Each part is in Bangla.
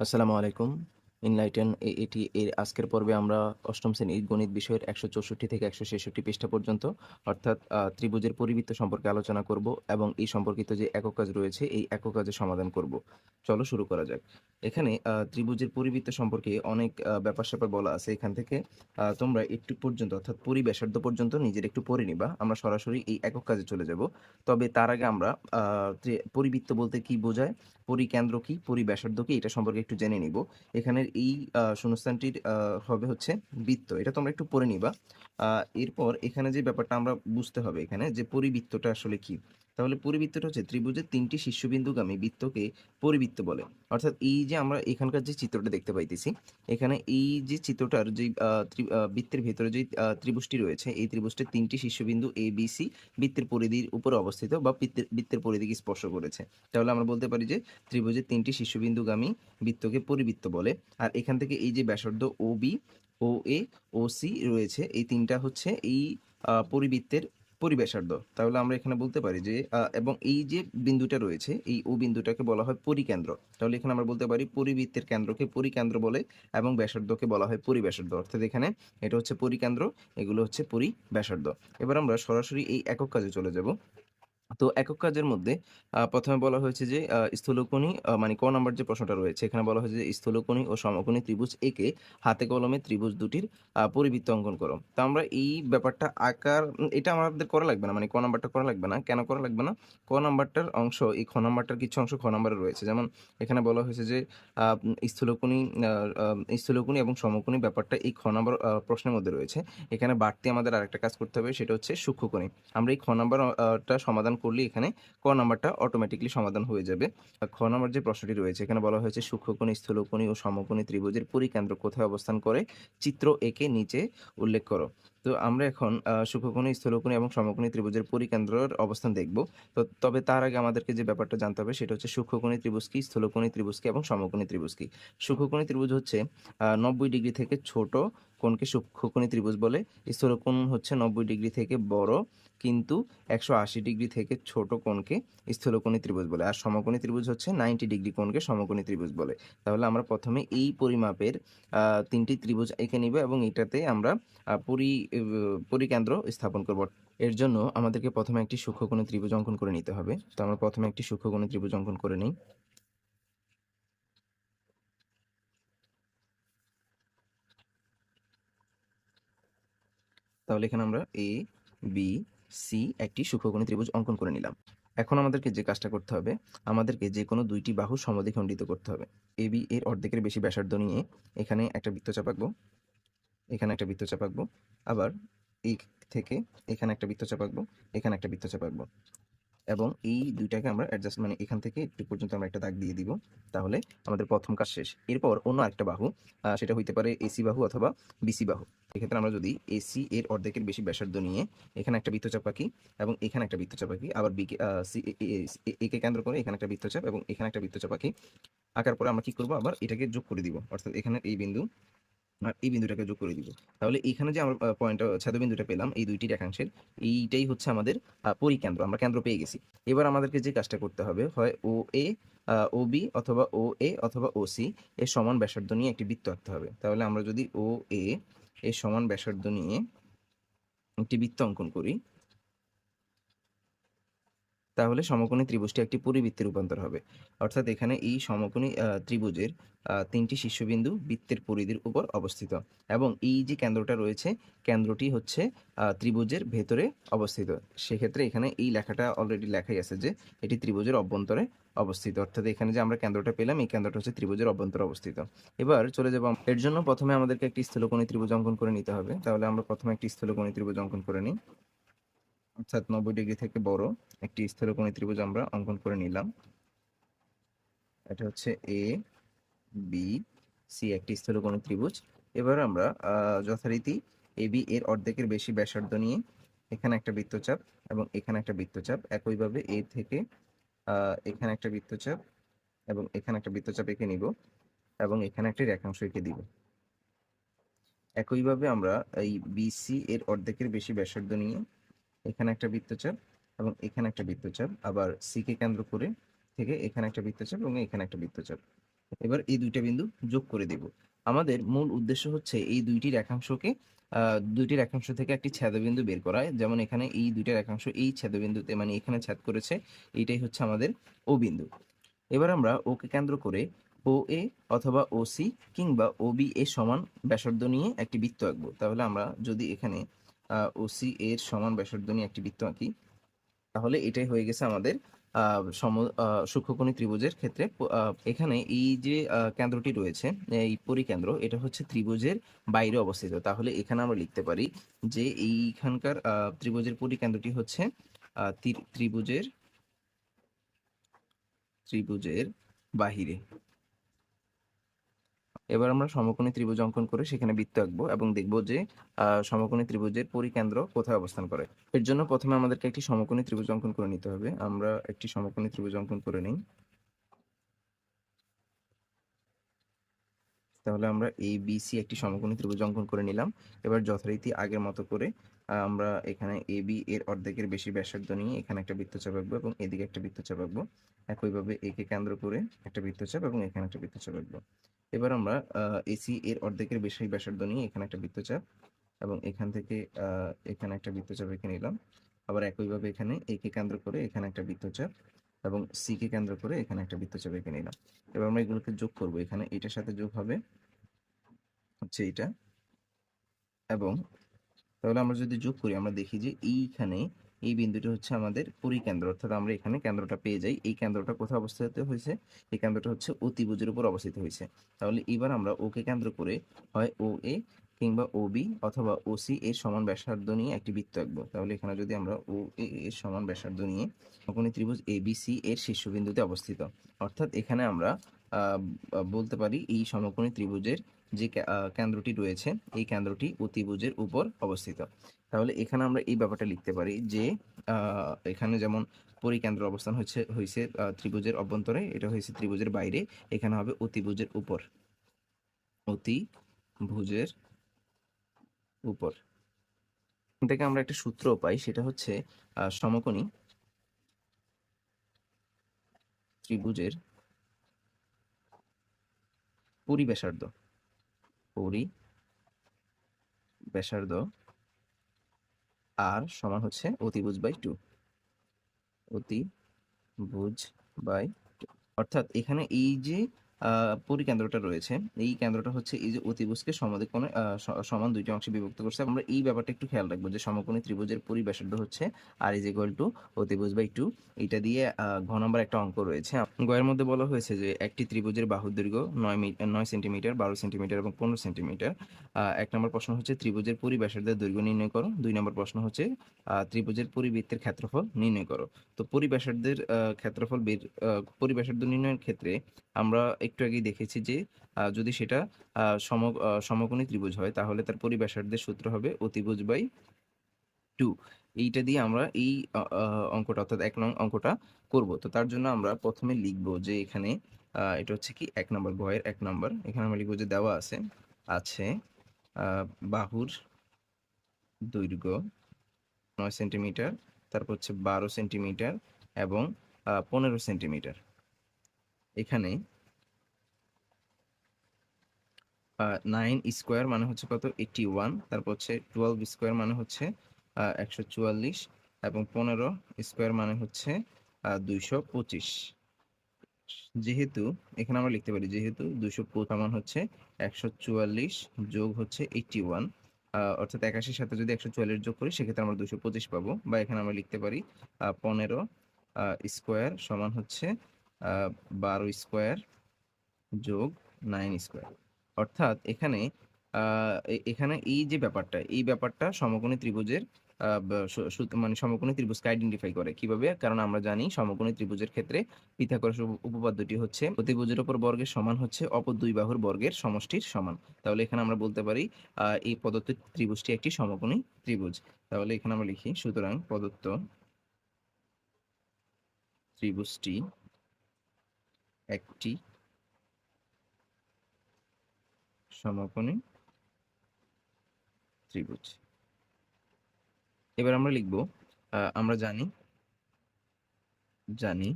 আসসালামু আলাইকুম। ইনলাইটেন এটি এর আজকের পর্বে আমরা অষ্টম শ্রেণির গণিত বিষয়ের একশো চৌষট্টি থেকে একশো ছেষট্টি পৃষ্ঠা পর্যন্ত, অর্থাৎ ত্রিভুজের পরিবৃত্ত সম্পর্কে আলোচনা করব এবং এই সম্পর্কিত যে একক কাজ রয়েছে, এই একক কাজের সমাধান করব। চলো শুরু করা যাক। এখানে ত্রিভুজের পরিবৃত্ত সম্পর্কে অনেক ব্যাপার স্যাপার বলা আছে এখান থেকে। তোমরা একটু পর্যন্ত, অর্থাৎ পরিবেশার্ধ পর্যন্ত নিজের একটু পড়ে নিবা। আমরা সরাসরি এই একক কাজে চলে যাব। তবে তার আগে আমরা পরিবৃত্ত বলতে কি বোঝায়? পরিকেন্দ্র কি, পরিব্যাসার্ধ কি, এটা সম্পর্কে একটু জেনে নিব। এখানের এই শূন্যস্থানটির হবে হচ্ছে বৃত্ত, এটা তোমরা একটু পড়ে নিবা। এরপর এখানে যে ব্যাপারটা আমরা বুঝতে হবে এখানে যে পরিবৃত্তটা আসলে কি? তাহলে পরিবৃত্তটা হচ্ছে ত্রিভুজের তিনটি শীর্ষবিন্দুগামী বৃত্তকে পরিবৃত্ত বলে। অর্থাৎ এই যে আমরা এখানকার যে চিত্রটা দেখতে পাইতেছি, এখানে এই যে চিত্রটার যে বৃত্তের ভেতরে যে ত্রিভুজটি রয়েছে, এই ত্রিভুজটির তিনটি শীর্ষবিন্দু এ বি সি বৃত্তের পরিধির উপরে অবস্থিত বা বৃত্তের পরিধিকে স্পর্শ করেছে। তাহলে আমরা বলতে পারি যে ত্রিভুজের তিনটি শীর্ষবিন্দুগামী বৃত্তকে পরিবৃত্ত বলে। আর এখান থেকে এই যে ব্যাসার্ধ ও বি ও এ ও সি রয়েছে, এই তিনটা হচ্ছে এই পরিবৃত্তের পরিব্যাসার্ধ তাহলে আমরা এখানে বলতে পারি যে এবং এই যে বিন্দুটা রয়েছে, এই ও বিন্দুটাকে বলা হয় পরিকেন্দ্র। তাহলে এখানে আমরা বলতে পারি পরিবৃত্তের কেন্দ্রকে পরিকেন্দ্র বলে এবং ব্যাসার্ধকে বলা হয় পরিবেশার্ধ অর্থাৎ এখানে এটা হচ্ছে পরিকেন্দ্র, এগুলো হচ্ছে পরিবেশার্ধ এবার আমরা সরাসরি এই একক কাজে চলে যাব। তো একক কাজের মধ্যে প্রথমে বলা হয়েছে যে স্থূলকোণী মানে ক নাম্বার যে প্রশ্নটা রয়েছে, এখানে বলা হয়েছে যে, স্থূলকোণী ও সমকোণী ত্রিভুজ একে হাতে কলমে ত্রিভুজ দুটির পরিবৃত্ত অঙ্কন করো। তো আমরা এই ব্যাপারটা আকার, এটা আমাদের করা লাগবে না মানে ক নাম্বারটা করা লাগবে না। কেন করা লাগবে না? ক নাম্বারটার অংশ, এই খ নাম্বারটার কিছু অংশ খ নাম্বারে রয়েছে। যেমন এখানে বলা হয়েছে যে স্থূলকোণী স্থূলকোণী এবং সমকোণী ব্যাপারটা এই খ নাম্বার প্রশ্নের মধ্যে রয়েছে। এখানে বাড়তি আমাদের আরেকটা কাজ করতে হবে, সেটা হচ্ছে সূক্ষ্মকোণী। আমরা এই খ নাম্বারটা সমাধান করলে এখানে ক নাম্বারটা অটোমেটিকলি সমাধান হয়ে যাবে। খ নাম্বার যে প্রশ্নটি রয়েছে, এখানে বলা হয়েছে, সূক্ষ্মকোণী, স্থূলকোণী ও সমকোণী ত্রিভুজের পরিকেন্দ্র কোথায় অবস্থান করে? চিত্র একে নিচে উল্লেখ করো। তো আমরা এখন সূক্ষ্মকোণী, স্থূলকোণী এবং সমকোণী ত্রিভুজের পরিকেন্দ্রের অবস্থান দেখব। তো তবে তার আগে আমাদেরকে যে ব্যাপারটা জানতে হবে, সেটা হচ্ছে সূক্ষ্মকোণী ত্রিভুজ কি, স্থূলকোণী ত্রিভুজ কি এবং সমকোণী ত্রিভুজ কি? সূক্ষ্মকোণী ত্রিভুজ হচ্ছে নব্বই ডিগ্রি থেকে ছোট কোণকে সূক্ষ্মকোণী ত্রিভুজ বলে। স্থূলকোণ হচ্ছে নব্বই ডিগ্রি থেকে বড়, কিন্তু একশো আশি ডিগ্রি থেকে ছোট কোণকে স্থূলকোণী ত্রিভুজ বলে। আর সমকোণী ত্রিভুজ হচ্ছে নাইনটি ডিগ্রি কোণকে সমকোণী ত্রিভুজ বলে। তাহলে আমরা প্রথমে এই পরিমাপের তিনটি ত্রিভুজ এঁকে নিব এবং এটাতে আমরা পরি পরিকেন্দ্র স্থাপন করব। এর জন্য আমাদেরকে প্রথমে একটি সূক্ষ্মকোণী ত্রিভুজ অঙ্কন করে নিতে হবে। তো আমরা প্রথমে একটি সূক্ষ্মকোণী ত্রিভুজ অঙ্কন করে নিই। তাহলে এখানে আমরা এ বি সি একটি সূক্ষ্মকোণী ত্রিভুজ অঙ্কন করে নিলাম। এখন আমাদেরকে যে কাজটা করতে হবে, আমাদেরকে যে কোনো দুইটি বাহু সমদ্বিখণ্ডিত করতে হবে। এ বি এর অর্ধেকের বেশি ব্যাসার্ধ নিয়ে এখানে একটা বৃত্ত চাপাকবো এখানে একটা বৃত্ত চাপাকবো আবার এই থেকে এখানে একটা বৃত্ত চাপাকবো এখানে একটা বৃত্ত চাপাকবো এবং এই দুইটাকে আমরা অ্যাডজাস্ট মানে এখান থেকে একটু পর্যন্ত আমরা একটা দাগ দিয়ে দিব, তাহলে আমাদের প্রথম কাজ শেষ। এরপর অন্য আরেকটা বাহু সেটা হইতে পারে এসি বাহু অথবা বিসি বাহু। এক্ষেত্রে আমরা যদি এসি এর অর্ধেকের বেশি ব্যাসার্ধ নিয়ে এখানে একটা বৃত্তচাপ আঁকি এবং এখানে একটা বৃত্তচাপ আঁকি, আবার একে কেন্দ্র করে এখানে একটা বৃত্তচাপ এবং এখানে একটা বৃত্তচাপ আঁকি, আঁকার পরে আমরা কি করব? আবার এটাকে যোগ করে দিব। অর্থাৎ এখানে এই বিন্দু আর এই বিন্দুটাকে যোগ করে দিব। তাহলে এখানে যে আমরা পয়েন্ট বিন্দুটা পেলাম, এই দুইটি রেখাংশের এইটাই হচ্ছে আমাদের পরিকেন্দ্র। আমরা কেন্দ্র পেয়ে গেছি। এবার আমাদেরকে যে কাজটা করতে হবে, হয় ও এ ও বি অথবা ও এ অথবা ও সি এর সমান ব্যাসার্ধ নিয়ে একটি বৃত্ত আঁকতে হবে। তাহলে আমরা যদি ও এ এর সমান ব্যাসার্ধ নিয়ে একটি বৃত্ত অঙ্কন করি। তাহলে সমকোণী ত্রিভুজটি একটি পরিবৃত্তে রূপান্তর হবে। অর্থাৎ এখানে এই সমকোণী ত্রিভুজের তিনটি শীর্ষবিন্দু বৃত্তের পরিধির উপর অবস্থিত। এবং এই যে কেন্দ্রটা রয়েছে, কেন্দ্রটি হচ্ছে ত্রিভুজের ভেতরে অবস্থিত। সেক্ষেত্রে এখানে এই লেখাটা অলরেডি লেখাই আছে যে, এটি ত্রিভুজের অভ্যন্তরে অবস্থিত। অর্থাৎ এখানে যে আমরা কেন্দ্রটা পেলাম, এই কেন্দ্রটা হচ্ছে ত্রিভুজের অভ্যন্তরে অবস্থিত। এবার চলে যাব এর জন্য প্রথমে আমাদেরকে একটি স্থূলকোণী ত্রিভুজ অঙ্কন করে নিতে হবে। তাহলে আমরা প্রথমে একটি স্থূলকোণী ত্রিভুজ অঙ্কন করে নিই। অর্থাৎ নব্বই ডিগ্রি থেকে বড় একটি স্থূলকোণী ত্রিভুজ আমরা অঙ্কন করে নিলাম। এটা হচ্ছে এ বি সি একটি স্থূলকোণী ত্রিভুজ। এবার আমরা যথারীতি এ বি এর অর্ধেকের বেশি ব্যাসার্ধ নিয়ে এখানে একটা বৃত্তচাপ এবং এখানে একটা বৃত্তচাপ একইভাবে এ থেকে এখানে একটা বৃত্তচাপ এবং এখানে একটা বৃত্তচাপ এঁকে নিব এবং এখানে একটি রেখাংশ এঁকে দিব। একইভাবে আমরা এই বিসি এর অর্ধেকের বেশি ব্যাসার্ধ নিয়ে এখানে একটা বৃত্তচাপ এবং এখানে একটা বৃত্তচাপ, আবার সি কে কেন্দ্র করে থেকে এখানে একটা বৃত্তচাপ এবং এখানে একটা বৃত্তচাপ। এবার এই দুইটা বিন্দু যোগ করে দেব। আমাদের মূল উদ্দেশ্য হচ্ছে এই দুইটি রেখাংশকে আহ, দুইটি রেখাংশ থেকে একটি ছেদবিন্দু বের করা হয় যেমন এখানে এই দুইটা একাংশ এই ছেদবিন্দুতে মানে এখানে ছেদ করেছে এইটাই হচ্ছে আমাদের ও বিন্দু। এবার আমরা ওকে কেন্দ্র করে ও এ অথবা ও সি কিংবা ও বি এর সমান ব্যাসার্ধ নিয়ে একটি বৃত্ত আঁকবো। তাহলে আমরা যদি এখানে ও সি এর সমান ব্যাসার্ধ নিয়ে একটি বৃত্ত আঁকি তাহলে এটাই হয়ে গেছে আমাদের সম সূক্ষ্মকোণী ত্রিভুজের ক্ষেত্রে এখানে এই যে কেন্দ্রটি রয়েছে, এই পরিকেন্দ্র, এটা হচ্ছে ত্রিভুজের বাইরে অবস্থিত। তাহলে এখানে আমরা লিখতে পারি যে এইখানকার ত্রিভুজের পরিকেন্দ্রটি হচ্ছে ত্রিভুজের ত্রিভুজের বাহিরে। এবার আমরা সমকোণী ত্রিভুজ অঙ্কন করে সেখানে বৃত্ত আঁকবো এবং দেখব যে সমকোণী ত্রিভুজের পরিকেন্দ্র কোথায় অবস্থান করে। এর জন্য প্রথমে আমাদেরকে একটি সমকোণী ত্রিভুজ অঙ্কন করে নিতে হবে। আমরা একটি সমকোণী ত্রিভুজ অঙ্কন করে নিই। তাহলে আমরা এ বি সি একটি সমকোণী ত্রিভুজ অঙ্কন করে নিলাম। এবার যথারীতি আগের মতো করে আমরা এখানে এ বি এর অর্ধেকের বেশি ব্যাসার্ধ নিয়ে এখানে একটা বৃত্তচাপ আঁকবো এবং এদিকে একটা বৃত্তচাপ আঁকবো একইভাবে একে কেন্দ্র করে একটা বৃত্তচাপ এবং এখানে একটা বৃত্তচাপ আঁকবো এবার আমরা এসি এর অর্ধেকের বেশি ব্যাসার্ধ নিয়ে এখানে একটা বৃত্তচাপ এবং এখান থেকে এখানে একটা বৃত্তচাপ এঁকে নিলাম। আবার একইভাবে এখানে একে কেন্দ্র করে এখানে একটা বৃত্তচাপ এবং সি কে কেন্দ্র করে এখানে একটা বৃত্তচাপ এঁকে নিলাম। এবার আমরা এগুলোকে যোগ করব। এখানে এটার সাথে যোগ হবে হচ্ছে এটা এবং তাহলে আমরা যদি যোগ করি, আমরা দেখি যে এইখানে এই বিন্দুটি হচ্ছে আমাদের পরিকেন্দ্র। অর্থাৎ আমরা এখানে কেন্দ্রটা পেয়ে যাই। এই কেন্দ্রটা কোথায় অবস্থিত হয়েছে? এই কেন্দ্রটা হচ্ছে অতিভুজের উপর অবস্থিত হয়েছে। তাহলে এবার আমরা ওকে কেন্দ্র করে হয় ও এ কিংবা ও বি অথবা ও সি এর সমান ব্যাসার্ধ নিয়ে একটি বৃত্ত আঁকবো। তাহলে এখানে যদি আমরা ও এ এর সমান ব্যাসার্ধ নিয়ে সমকোণী ত্রিভুজ এ বি সি এর শীর্ষবিন্দুতে অবস্থিত। অর্থাৎ এখানে আমরা বলতে পারি এই সমকোণী ত্রিভুজের যে কেন্দ্রটি রয়েছে, এই কেন্দ্রটি অতিভুজের উপর অবস্থিত। তাহলে এখানে আমরা এই ব্যাপারটা লিখতে পারি যে এখানে যেমন পরিকেন্দ্র অবস্থান হচ্ছে হয়েছে ত্রিভুজের অভ্যন্তরে, এটা হয়েছে ত্রিভুজের বাইরে, এখানে হবে অতিভুজের উপর। অতিভুজের উপর। এখান থেকে আমরা একটা সূত্র পাই, সেটা হচ্ছে সমকোণী ত্রিভুজের পরিব্যাসার্ধ পরি ব্যাসার্ধ আর সমান হচ্ছে অতিভুজ বাই টু অতিভুজ বাই অর্থাৎ এখানে এই যে পরিকেন্দ্রটা রয়েছে। এই কেন্দ্রটা হচ্ছে এই যে অতিভুজকে সমদ্বিকোণে আহ, স- সমান দুইটি অংশে বিভক্ত করছে। আমরা এই ব্যাপারটা একটু খেয়াল রাখব যে সমকোণী ত্রিভুজের পরিব্যাসার্ধ হচ্ছে আর ইজ ইকুয়াল টু অতিভুজ বাই টু এটা দিয়ে ঘ নম্বর একটা অঙ্ক রয়েছে। গয়ের মধ্যে বলা হয়েছে যে একটি ত্রিভুজের বাহুর দৈর্ঘ্য নয় নয় সেন্টিমিটার বারো সেন্টিমিটার এবং পনেরো সেন্টিমিটার। এক নম্বর প্রশ্ন হচ্ছে ত্রিভুজের পরিব্যাসার্ধের দৈর্ঘ্য নির্ণয় করো। দুই নম্বর প্রশ্ন হচ্ছে ত্রিভুজের পরিবৃত্তের ক্ষেত্রফল নির্ণয় করো। তো পরিব্যাসার্ধের ক্ষেত্রফল বের আহ, নির্ণয়ের ক্ষেত্রে আমরা একটু আগেই দেখেছি যে যদি সেটা সম সমকোণী ত্রিভুজ হয়, তাহলে তার পরিব্যাসার্ধের সূত্র হবে অতিভুজ বাই টু। এইটা দিয়ে আমরা এই অঙ্কটা, অর্থাৎ এক নং অঙ্কটা করব। তো তার জন্য আমরা প্রথমে লিখব যে এখানে এটা হচ্ছে কি, এক নম্বর বয়ের এক নম্বর। এখানে আমরা লিখব যে দেওয়া আছে আছে বাহুর দৈর্ঘ্য নয় সেন্টিমিটার, তারপর হচ্ছে বারো সেন্টিমিটার এবং পনেরো সেন্টিমিটার। এখানে নাইন স্কোয়ার মানে হচ্ছে কত? এইটটি ওয়ান তারপর হচ্ছে টুয়েলভ স্কোয়ার মানে হচ্ছে একশো চুয়াল্লিশ এবং পনেরো স্কোয়ার মানে হচ্ছে দুইশো পঁচিশ। যেহেতু, এখানে আমরা লিখতে পারি যেহেতু দুইশো সমান হচ্ছে একশো চুয়াল্লিশ যোগ হচ্ছে এইটটি ওয়ান অর্থাৎ একাশির সাথে যদি একশো চুয়াল্লিশ যোগ করি, সেক্ষেত্রে আমরা দুশো পঁচিশ পাবো। বা এখানে আমরা লিখতে পারি পনেরো স্কোয়ার সমান হচ্ছে বারো স্কোয়ার যোগ নাইন স্কোয়ার অর্থাৎ এখানে এখানে এই যে ব্যাপারটা, এই ব্যাপারটা সমকোণী ত্রিভুজের মানে সমকোণী ত্রিভুজকে আইডেন্টিফাই করে। কীভাবে? কারণ আমরা জানি সমকোণী ত্রিভুজের ক্ষেত্রে পিথাগোরাস উপ- উপপাদ্যটি হচ্ছে প্রতিভুজের উপর বর্গের সমান হচ্ছে অপর দুই বাহুর বর্গের সমষ্টির সমান। তাহলে এখানে আমরা বলতে পারি এই প্রদত্ত ত্রিভুজটি একটি সমকোণী ত্রিভুজ। তাহলে এখানে আমরা লিখি, সুতরাং প্রদত্ত ত্রিভুজটি একটি সমকোণী ত্রিভুজ এবার আমরা লিখব আমরা জানি জানি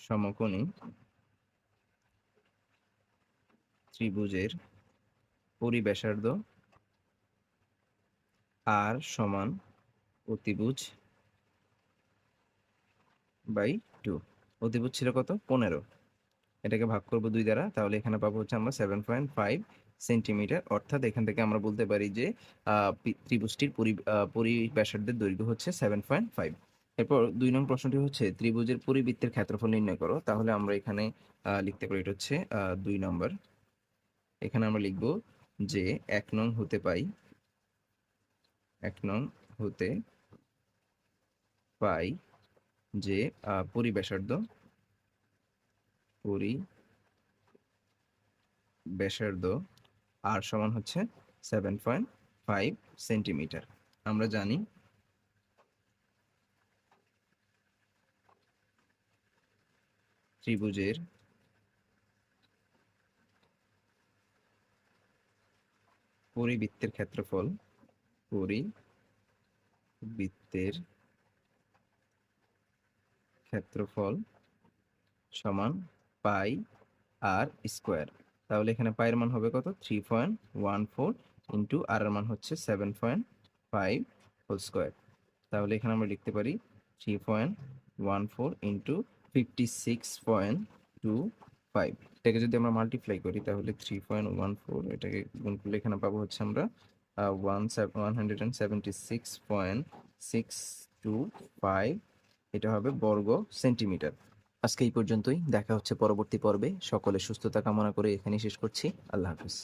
সমকোণী ত্রিভুজের পরিব্যাসার্ধ আর সমান অতিভুজ বাই টু অতিভুজ ছিল কত? পনেরো। এটাকে ভাগ করব দুই দ্বারা তাহলে এখানে পাবো হচ্ছে আমরা সেভেন পয়েন্ট ফাইভ সেন্টিমিটার অর্থাৎ এখান থেকে আমরা বলতে পারি যে ত্রিভুজটির পরিব্যাসার্ধের দৈর্ঘ্য হচ্ছে সেভেন পয়েন্ট ফাইভ এরপর দুই নং প্রশ্নটি হচ্ছে ত্রিভুজের পরিবৃত্তের ক্ষেত্রফল নির্ণয় করো তাহলে আমরা এখানে লিখতে পারি এটা হচ্ছে দুই নম্বর। এখানে আমরা লিখব যে এক নং হতে পাই এক নং হতে পাই যে আহ, পরি, ব্যাসার্ধ, আর সমান হচ্ছে সেভেন পয়েন্ট ফাইভ সেন্টিমিটার আমরা জানি ত্রিভুজের পরিবৃত্তের ক্ষেত্রফল পরিবৃত্তের ক্ষেত্রফল সমান পাই আর স্কোয়ার। তাহলে এখানে পায়ের মান হবে কত? Three point one four into R এর মান হচ্ছে seven point five whole square তাহলে এখানে আমরা লিখতে পারি three point one four into fifty six point two five এটাকে যদি আমরা মাল্টিপ্লাই করি, তাহলে থ্রি পয়েন্ট ওয়ান ফোর এটাকে গুণ করলে এখানে পাবো হচ্ছে আমরা one one hundred and seventy six point six two five এটা হবে বর্গ সেন্টিমিটার আজকে এই পর্যন্তই। দেখা হচ্ছে পরবর্তী পর্বে। সকলে সুস্থতা কামনা করে এখানেই শেষ করছি। আল্লাহ হাফিজ।